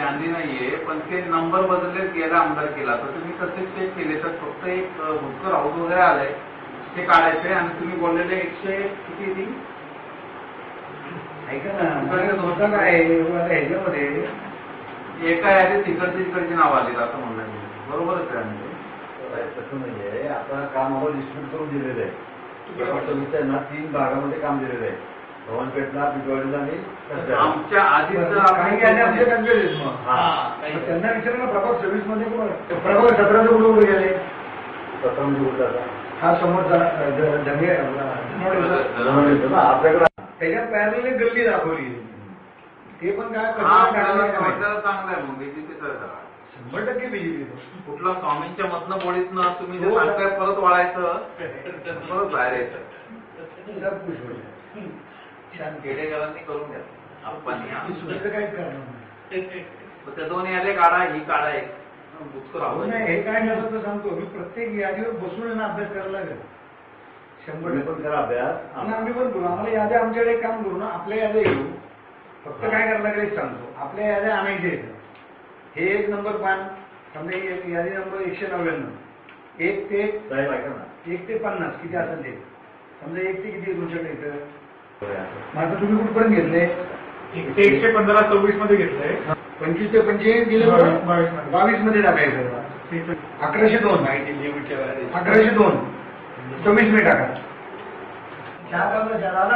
आणली नाहीये पण ते नंबर बदलले गेला आमदार केला. तर तुम्ही तसे चेक केले. तर फक्त एक भुतकर आऊट वगैरे आलंय ते काढायचंय आणि तुम्ही बोललेले एकशे किती ती? ऐका ना काय ह्याच्यामध्ये. एका यादीत तिकडची तिकडची नाव आली असं म्हणलं मी. बरोबरच आहे. तसं नाहीये. आता काम आम्हाला डिस्ट्रीब्यूट करून दिलेलं आहे. तीन भागामध्ये काम दिलेलं आहे. भवनपेठला बिजवाडीला आणि सध्या. आमच्या आधी काही कन्फ्युज मग. हा. त्यांना विचारा ना प्रभाग सव्वीसमध्ये? प्रभाग सतराचे कुठे कुठे गेले सतरा आता? हा ना आपल्याकडे त्याच्यात पॅरल गल्ली दाखवली ते पण काय हा चांगलं आहे मग बीजेपीचं. शंभर टक्के बीजेपी कुठला स्वामींच्या मधनं बोळीतनं तुम्ही जे हो. सांगताय परत वाळायचं परत बाहेर यायचं सब खुश होईल छान खेडेगावांनी करून घ्या. आपण काहीच करणार त्या दोन यादे काढा ही काढा एक. हो नाही हे काय करतो तर सांगतो मी प्रत्येक यादीवर बसून अभ्यास करायला लागेल. शंभर पण करा अभ्यास. आणि आम्ही पण करू आम्हाला याद्या आमच्याकडे काम करू ना. आपल्या याद्या घेऊ. फक्त काय करायला लागेल सांगतो. आपल्या याद्या आणायच्या हे एक नंबर पान. समजा ही एक यादी नंबर एकशे नव्याण्णव. एक ते साहेब ऐका ना. एक ते पन्नास किती असेल ते? समजा एक ते किती तुमच्याकडे आता तुम्ही कुठपर्यंत घेतले? एकशे पंधरा सव्वीसमध्ये घेतलंय. पंचवीस ते पंचेचाळीस गेले बावीस- मध्ये. टाकायचं अकराशे दोन. अकराशे दोन. सव्वीसमध्ये टाका.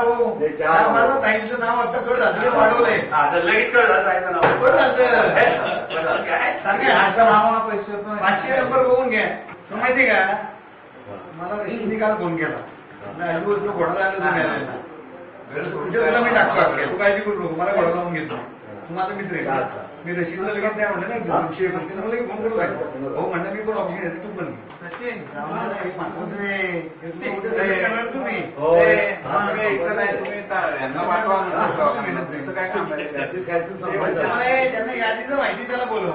हो. ताईंचं नाव आता कळ झालं वाढवलंय. कळ झालं सांगा आता मामा पैसे पाचशे नंबर बघून घ्या. तो माहिती का? मला रेशमी काल फोन केला. घोडा तुला मी टाकतो. तू काळजी करू नको मला घोडा लावून घेतो. तू माझा मित्र आहे मी रशीदला लगेच नाही म्हणलं ना दोनशे म्हणते मला लगेच फोन करू लागला. हो म्हणलं मी पण ऑप्शन आहे तू पण तुम्ही. काय काय तू ते म्हणतात, "अरे, त्यांना यादीचं माहिती त्याला बोलव.